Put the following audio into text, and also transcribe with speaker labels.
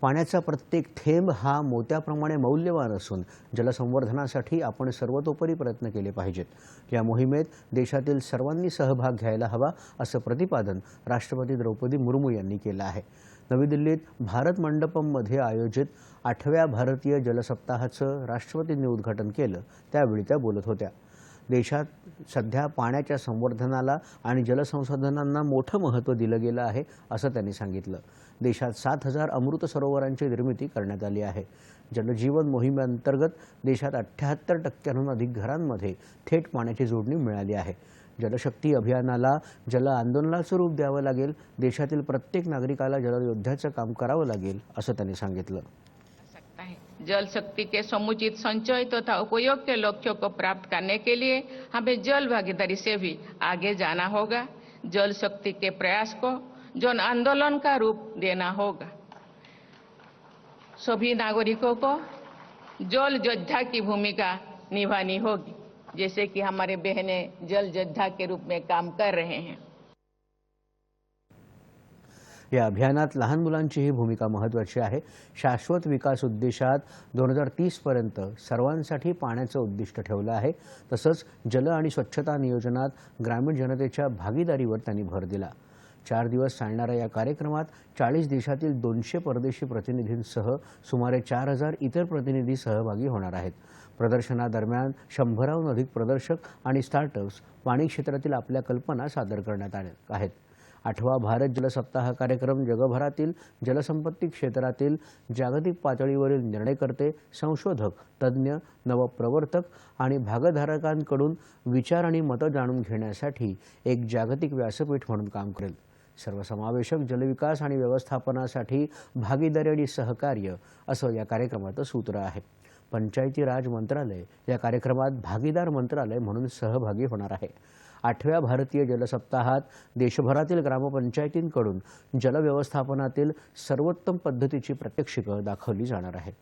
Speaker 1: पाण्याचा प्रत्येक थेंब हा मोत्याप्रमाणे मौल्यवान असून जलसंवर्धनासाठी आपण सर्वतोपरी प्रयत्न केले पाहिजेत. या मोहिमेत देशातील सर्वांनी सहभाग घ्यायला हवा असं प्रतिपादन राष्ट्रपती द्रौपदी मुर्मू यांनी केलं आहे. नवी दिल्लीत भारत मंडपममध्ये आयोजित आठव्या भारतीय जलसप्ताहाचं राष्ट्रपतींनी उद्घाटन केलं त्यावेळी त्या बोलत होत्या. देशात सध्या पाण्याच्या संवर्धनाला आणि जलसंसाधनांना मोठं महत्त्व दिलं गेलं आहे असं त्यांनी सांगितलं. देशात सात हजार अमृत सरोवरांची निर्मिती करण्यात आली आहे. जलजीवन मोहिमेअंतर्गत देशात अठ्ठ्याहत्तर टक्क्यांहून अधिक घरांमध्ये थेट पाण्याची जोडणी मिळाली आहे. जलशक्ती अभियानाला जल आंदोलनाचं रूप द्यावं लागेल देशातील प्रत्येक नागरिकाला जलयोद्ध्याचं काम करावं लागेल असं त्यांनी सांगितलं.
Speaker 2: जल शक्ति के समुचित संचय तथा तो उपयोग के लक्ष्यों को प्राप्त करने के लिए हमें जल भागीदारी से भी आगे जाना होगा। जल शक्ति के प्रयास को जन आंदोलन का रूप देना होगा। सभी नागरिकों को जल योद्धा की भूमिका निभानी होगी, जैसे कि हमारे बहनें जल योद्धा के रूप में काम कर रहे हैं।
Speaker 1: या अभियानात लहान मुलांचीही भूमिका महत्त्वाची आहे. शाश्वत विकास उद्देशात दोन हजार तीसपर्यंत सर्वांसाठी पाण्याचं उद्दिष्ट ठेवलं आहे. तसंच जल आणि स्वच्छता नियोजनात ग्रामीण जनतेच्या भागीदारीवर त्यांनी भर दिला. चार दिवस चालणाऱ्या या कार्यक्रमात चाळीस देशातील दोनशे परदेशी प्रतिनिधींसह सुमारे चार हजार इतर प्रतिनिधी सहभागी होणार आहेत. प्रदर्शनादरम्यान शंभराहून अधिक प्रदर्शक आणि स्टार्टअप्स पाणी क्षेत्रातील आपल्या कल्पना सादर करण्यात आल्या आहेत. आठवा भारत जलसप्ताह हा कार्यक्रम जगभरातील जलसंपत्ती क्षेत्रातील जागतिक पातळीवरील निर्णयकर्ते संशोधक तज्ज्ञ नवप्रवर्तक आणि भागधारकांकडून विचार आणि मतं जाणून घेण्यासाठी एक जागतिक व्यासपीठ म्हणून काम करेल. सर्वसमावेशक जलविकास आणि व्यवस्थापनासाठी भागीदारी आणि सहकार्य असं या कार्यक्रमाचं सूत्र आहे. पंचायती राज मंत्रालय या कार्यक्रमात भागीदार मंत्रालय म्हणून सहभागी होणार आहे. आठव्या भारतीय जलसप्ताहात देशभरातील ग्रामपंचायतींकडून जलव्यवस्थापनातील सर्वोत्तम पद्धतीची प्रात्यक्षिकं दाखवली जाणार आहेत.